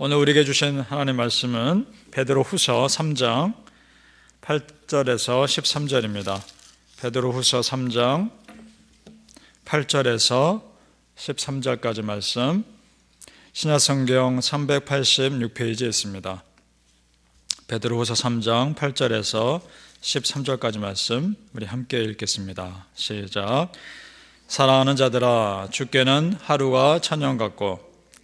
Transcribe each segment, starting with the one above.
오늘 우리에게 주신 하나님 말씀은 베드로 후서 3장 8절에서 13절입니다. 베드로 후서 3장 8절에서 13절까지 말씀 신약성경 386페이지에 있습니다. 베드로 후서 3장 8절에서 13절까지 말씀 우리 함께 읽겠습니다. 시작. 사랑하는 자들아 주께는 하루가 천년 같고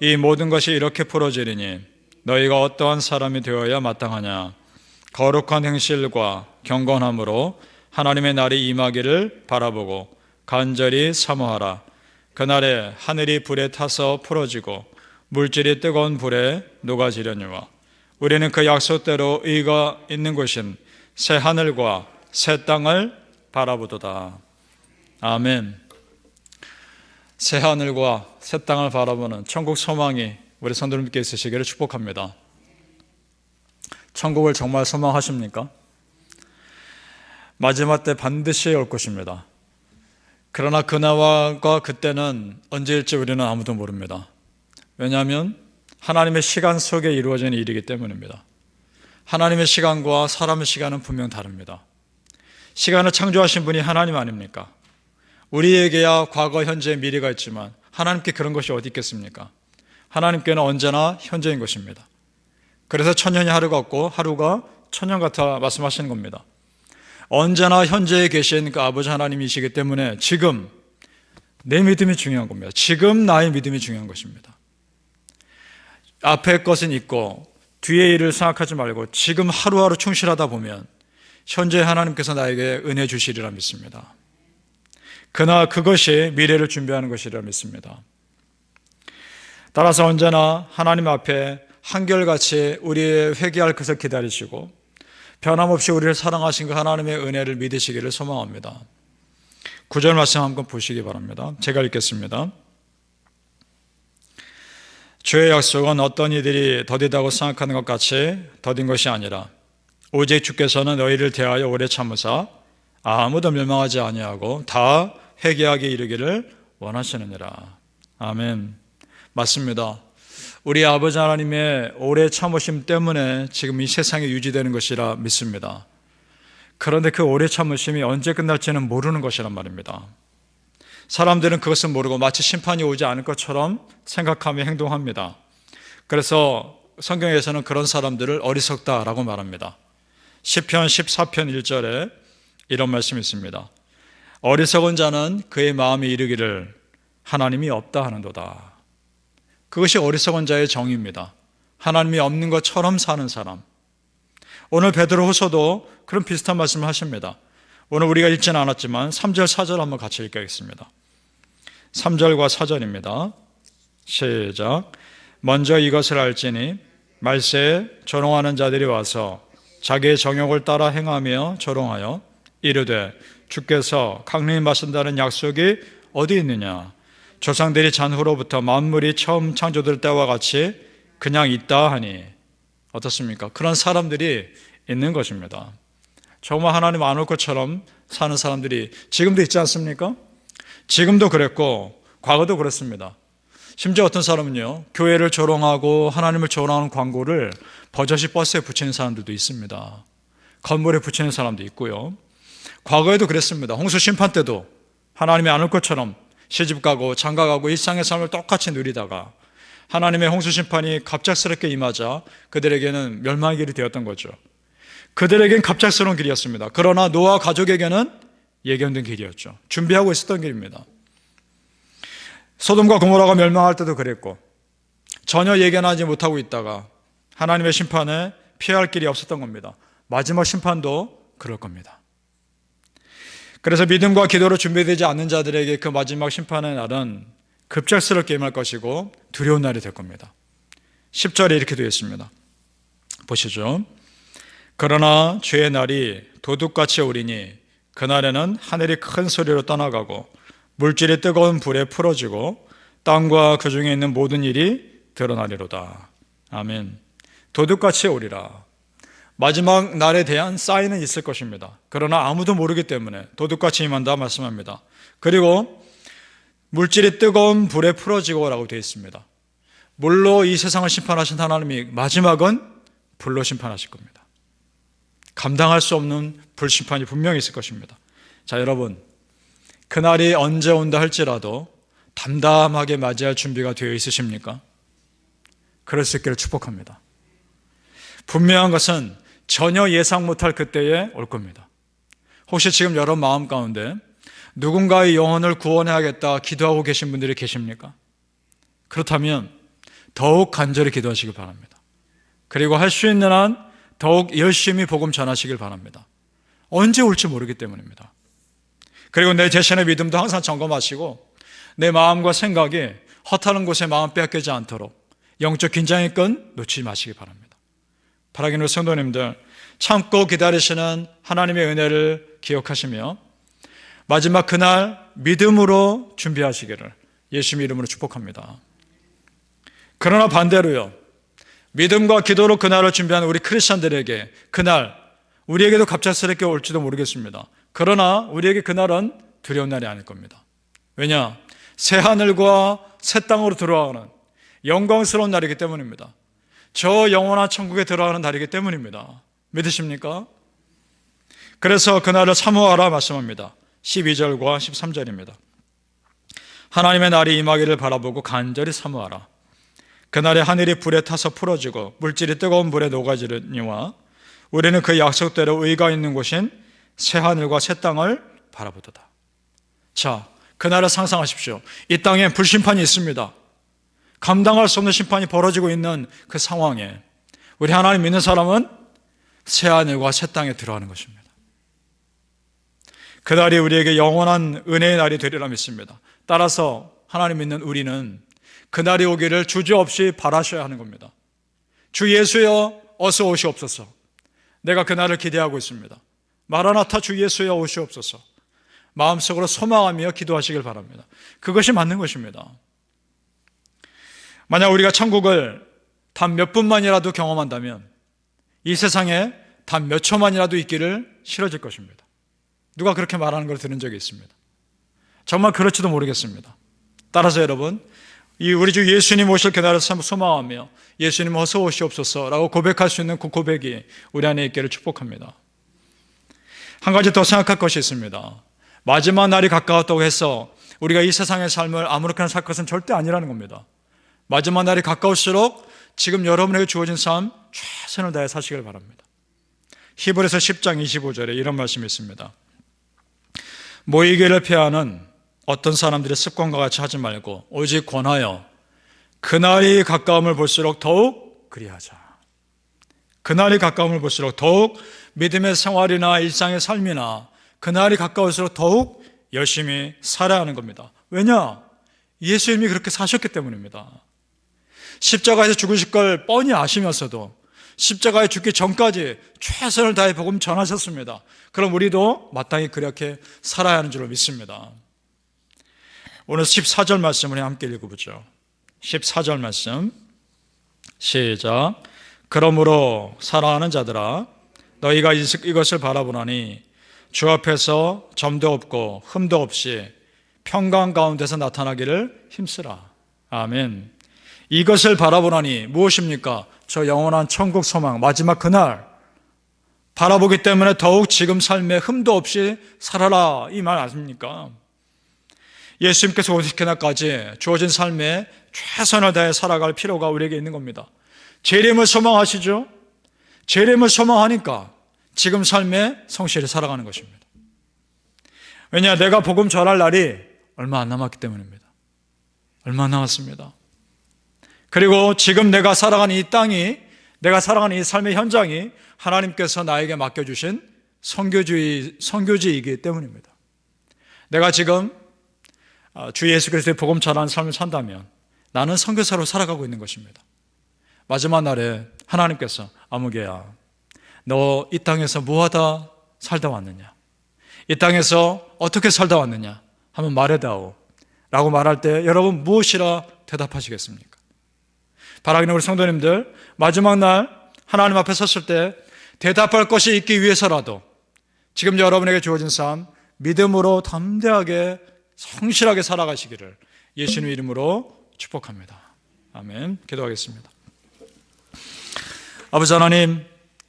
이 모든 것이 이렇게 풀어지리니 너희가 어떠한 사람이 되어야 마땅하냐? 거룩한 행실과 경건함으로 하나님의 날이 임하기를 바라보고 간절히 사모하라. 그날에 하늘이 불에 타서 풀어지고 물질이 뜨거운 불에 녹아지려니와 우리는 그 약속대로 의가 있는 곳인 새 하늘과 새 땅을 바라보도다. 아멘 새 하늘과 새 땅을 바라보는 천국 소망이 우리 성도님께 있으시기를 축복합니다. 천국을 정말 소망하십니까? 마지막 때 반드시 올 것입니다. 그러나 그날과 그때는 언제일지 우리는 아무도 모릅니다. 왜냐하면 하나님의 시간 속에 이루어지는 일이기 때문입니다. 하나님의 시간과 사람의 시간은 분명 다릅니다. 시간을 창조하신 분이 하나님 아닙니까? 우리에게야 과거, 현재, 미래가 있지만 하나님께 그런 것이 어디 있겠습니까? 하나님께는 언제나 현재인 것입니다. 그래서 천년이 하루 같고 하루가 천년 같아 말씀하시는 겁니다. 언제나 현재에 계신 그 아버지 하나님이시기 때문에 지금 내 믿음이 중요한 겁니다. 지금 나의 믿음이 중요한 것입니다. 앞에 것은 있고 뒤의 일을 생각하지 말고 지금 하루하루 충실하다 보면 현재 하나님께서 나에게 은혜 주시리라 믿습니다. 그나 그것이 미래를 준비하는 것이라 믿습니다. 따라서 언제나 하나님 앞에 한결같이 우리의 회개할 것을 기다리시고 변함없이 우리를 사랑하신 그 하나님의 은혜를 믿으시기를 소망합니다. 구절 말씀 한번 보시기 바랍니다. 제가 읽겠습니다. 주의 약속은 어떤 이들이 더디다고 생각하는 것 같이 더딘 것이 아니라 오직 주께서는 너희를 대하여 오래 참으사 아무도 멸망하지 아니하고 다 회개하게 이르기를 원하시느니라. 아멘. 맞습니다. 우리 아버지 하나님의 오래 참으심 때문에 지금 이 세상에 유지되는 것이라 믿습니다. 그런데 그 오래 참으심이 언제 끝날지는 모르는 것이란 말입니다. 사람들은 그것을 모르고 마치 심판이 오지 않을 것처럼 생각하며 행동합니다. 그래서 성경에서는 그런 사람들을 어리석다라고 말합니다. 10편 14편 1절에 이런 말씀이 있습니다. 어리석은 자는 그의 마음이 이르기를 하나님이 없다 하는도다. 그것이 어리석은 자의 정의입니다. 하나님이 없는 것처럼 사는 사람. 오늘 베드로 후서도 그런 비슷한 말씀을 하십니다. 오늘 우리가 읽지는 않았지만 3절, 4절 한번 같이 읽겠습니다. 3절과 4절입니다. 시작. 먼저 이것을 알지니 말세에 조롱하는 자들이 와서 자기의 정욕을 따라 행하며 조롱하여 이르되 주께서 강림하신다는 약속이 어디 있느냐? 조상들이 잔 후로부터 만물이 처음 창조될 때와 같이 그냥 있다 하니 어떻습니까? 그런 사람들이 있는 것입니다. 정말 하나님 안 올 것처럼 사는 사람들이 지금도 있지 않습니까? 지금도 그랬고 과거도 그랬습니다. 심지어 어떤 사람은요, 교회를 조롱하고 하나님을 조롱하는 광고를 버젓이 버스에 붙이는 사람들도 있습니다. 건물에 붙이는 사람도 있고요. 과거에도 그랬습니다. 홍수 심판 때도 하나님이 안 올 것처럼 시집 가고 장가 가고 일상의 삶을 똑같이 누리다가 하나님의 홍수 심판이 갑작스럽게 임하자 그들에게는 멸망의 길이 되었던 거죠. 그들에겐 갑작스러운 길이었습니다. 그러나 노아 가족에게는 예견된 길이었죠. 준비하고 있었던 길입니다. 소돔과 고모라가 멸망할 때도 그랬고 전혀 예견하지 못하고 있다가 하나님의 심판에 피할 길이 없었던 겁니다. 마지막 심판도 그럴 겁니다. 그래서 믿음과 기도로 준비되지 않는 자들에게 그 마지막 심판의 날은 급작스럽게 임할 것이고 두려운 날이 될 겁니다. 10절에 이렇게 되어 있습니다. 보시죠. 그러나 죄의 날이 도둑같이 오리니 그날에는 하늘이 큰 소리로 떠나가고 물질이 뜨거운 불에 풀어지고 땅과 그 중에 있는 모든 일이 드러나리로다. 아멘. 도둑같이 오리라. 마지막 날에 대한 사인은 있을 것입니다. 그러나 아무도 모르기 때문에 도둑같이 임한다 말씀합니다. 그리고 물질이 뜨거운 불에 풀어지고라고 되어 있습니다. 물로 이 세상을 심판하신 하나님이 마지막은 불로 심판하실 겁니다. 감당할 수 없는 불심판이 분명히 있을 것입니다. 자, 여러분. 그날이 언제 온다 할지라도 담담하게 맞이할 준비가 되어 있으십니까? 그럴 수 있기를 축복합니다. 분명한 것은 전혀 예상 못할 그때에 올 겁니다. 혹시 지금 여러분 마음 가운데 누군가의 영혼을 구원해야겠다 기도하고 계신 분들이 계십니까? 그렇다면 더욱 간절히 기도하시길 바랍니다. 그리고 할 수 있는 한 더욱 열심히 복음 전하시길 바랍니다. 언제 올지 모르기 때문입니다. 그리고 내 자신의 믿음도 항상 점검하시고 내 마음과 생각이 허탈한 곳에 마음 빼앗기지 않도록 영적 긴장의 끈 놓치지 마시기 바랍니다. 바라기는 성도님들 참고 기다리시는 하나님의 은혜를 기억하시며 마지막 그날 믿음으로 준비하시기를 예수님 이름으로 축복합니다. 그러나 반대로요. 믿음과 기도로 그날을 준비하는 우리 크리스천들에게 그날 우리에게도 갑작스럽게 올지도 모르겠습니다. 그러나 우리에게 그날은 두려운 날이 아닐 겁니다. 왜냐? 새 하늘과 새 땅으로 들어가는 영광스러운 날이기 때문입니다. 저 영원한 천국에 들어가는 날이기 때문입니다. 믿으십니까? 그래서 그날을 사모하라 말씀합니다. 12절과 13절입니다. 하나님의 날이 임하기를 바라보고 간절히 사모하라. 그날에 하늘이 불에 타서 풀어지고 물질이 뜨거운 불에 녹아지느니와 우리는 그 약속대로 의가 있는 곳인 새 하늘과 새 땅을 바라보도다. 자, 그날을 상상하십시오. 이 땅에 불심판이 있습니다. 감당할 수 없는 심판이 벌어지고 있는 그 상황에 우리 하나님 믿는 사람은 새 하늘과 새 땅에 들어가는 것입니다. 그 날이 우리에게 영원한 은혜의 날이 되리라 믿습니다. 따라서 하나님 믿는 우리는 그 날이 오기를 주저없이 바라셔야 하는 겁니다. 주 예수여 어서 오시옵소서. 내가 그 날을 기대하고 있습니다. 마라나타 주 예수여 오시옵소서. 마음속으로 소망하며 기도하시길 바랍니다. 그것이 맞는 것입니다. 만약 우리가 천국을 단 몇 분만이라도 경험한다면 이 세상에 단 몇 초만이라도 있기를 싫어질 것입니다. 누가 그렇게 말하는 걸 들은 적이 있습니다. 정말 그럴지도 모르겠습니다. 따라서 여러분, 이 우리 주 예수님 오실 그날을 소망하며 예수님 어서 오시옵소서라고 고백할 수 있는 그 고백이 우리 안에 있기를 축복합니다. 한 가지 더 생각할 것이 있습니다. 마지막 날이 가까웠다고 해서 우리가 이 세상의 삶을 아무렇게나 살 것은 절대 아니라는 겁니다. 마지막 날이 가까울수록 지금 여러분에게 주어진 삶 최선을 다해 사시길 바랍니다. 히브리서 10장 25절에 이런 말씀이 있습니다. 모이기를 피하는 어떤 사람들의 습관과 같이 하지 말고 오직 권하여 그날이 가까움을 볼수록 더욱 그리하자. 그날이 가까움을 볼수록 더욱 믿음의 생활이나 일상의 삶이나 그날이 가까울수록 더욱 열심히 살아야 하는 겁니다. 왜냐? 예수님이 그렇게 사셨기 때문입니다. 십자가에서 죽으실 걸 뻔히 아시면서도 십자가에 죽기 전까지 최선을 다해 복음 전하셨습니다. 그럼 우리도 마땅히 그렇게 살아야 하는 줄로 믿습니다. 오늘 14절 말씀을 함께 읽어보죠. 14절 말씀. 시작. 그러므로 사랑하는 자들아, 너희가 이것을 바라보나니 주 앞에서 점도 없고 흠도 없이 평강 가운데서 나타나기를 힘쓰라. 아멘. 이것을 바라보나니 무엇입니까? 저 영원한 천국 소망, 마지막 그날 바라보기 때문에 더욱 지금 삶에 흠도 없이 살아라. 이 말 아십니까? 예수님께서 오실 그날까지 주어진 삶에 최선을 다해 살아갈 필요가 우리에게 있는 겁니다. 재림을 소망하시죠? 재림을 소망하니까 지금 삶에 성실히 살아가는 것입니다. 왜냐, 내가 복음 전할 날이 얼마 안 남았기 때문입니다. 얼마 안 남았습니다. 그리고 지금 내가 살아가는 이 땅이, 내가 살아가는 이 삶의 현장이 하나님께서 나에게 맡겨주신 성교주의, 성교지이기 때문입니다. 내가 지금 주 예수 그리스도의 복음 전하는 삶을 산다면 나는 선교사로 살아가고 있는 것입니다. 마지막 날에 하나님께서 아무개야 너 이 땅에서 뭐하다 살다 왔느냐 이 땅에서 어떻게 살다 왔느냐 한번 말해다오 라고 말할 때 여러분 무엇이라 대답하시겠습니까? 바라기는 우리 성도님들 마지막 날 하나님 앞에 섰을 때 대답할 것이 있기 위해서라도 지금 여러분에게 주어진 삶 믿음으로 담대하게 성실하게 살아가시기를 예수님 이름으로 축복합니다. 아멘. 기도하겠습니다. 아버지 하나님,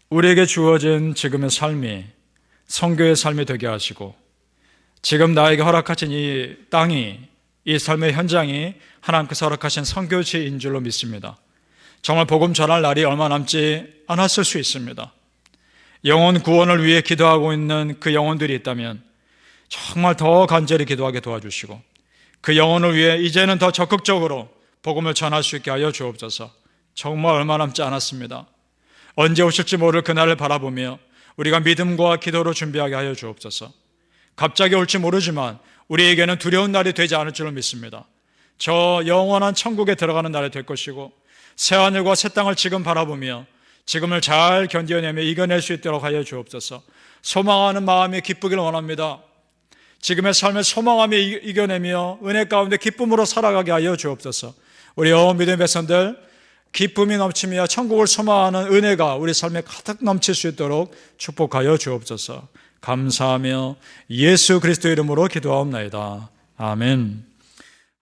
우리에게 주어진 지금의 삶이 성교의 삶이 되게 하시고 지금 나에게 허락하신 이 땅이 이 삶의 현장이 하나님께서 허락하신 성교지인 줄로 믿습니다. 정말 복음 전할 날이 얼마 남지 않았을 수 있습니다. 영혼 구원을 위해 기도하고 있는 그 영혼들이 있다면 정말 더 간절히 기도하게 도와주시고 그 영혼을 위해 이제는 더 적극적으로 복음을 전할 수 있게 하여 주옵소서. 정말 얼마 남지 않았습니다. 언제 오실지 모를 그날을 바라보며 우리가 믿음과 기도로 준비하게 하여 주옵소서. 갑자기 올지 모르지만 우리에게는 두려운 날이 되지 않을 줄로 믿습니다. 저 영원한 천국에 들어가는 날이 될 것이고 새 하늘과 새 땅을 지금 바라보며 지금을 잘 견뎌내며 이겨낼 수 있도록 하여 주옵소서. 소망하는 마음이 기쁘기를 원합니다. 지금의 삶을 소망하며 이겨내며 은혜 가운데 기쁨으로 살아가게 하여 주옵소서. 우리 여 믿음의 백성들 기쁨이 넘치며 천국을 소망하는 은혜가 우리 삶에 가득 넘칠 수 있도록 축복하여 주옵소서. 감사하며 예수 그리스도 이름으로 기도하옵나이다. 아멘.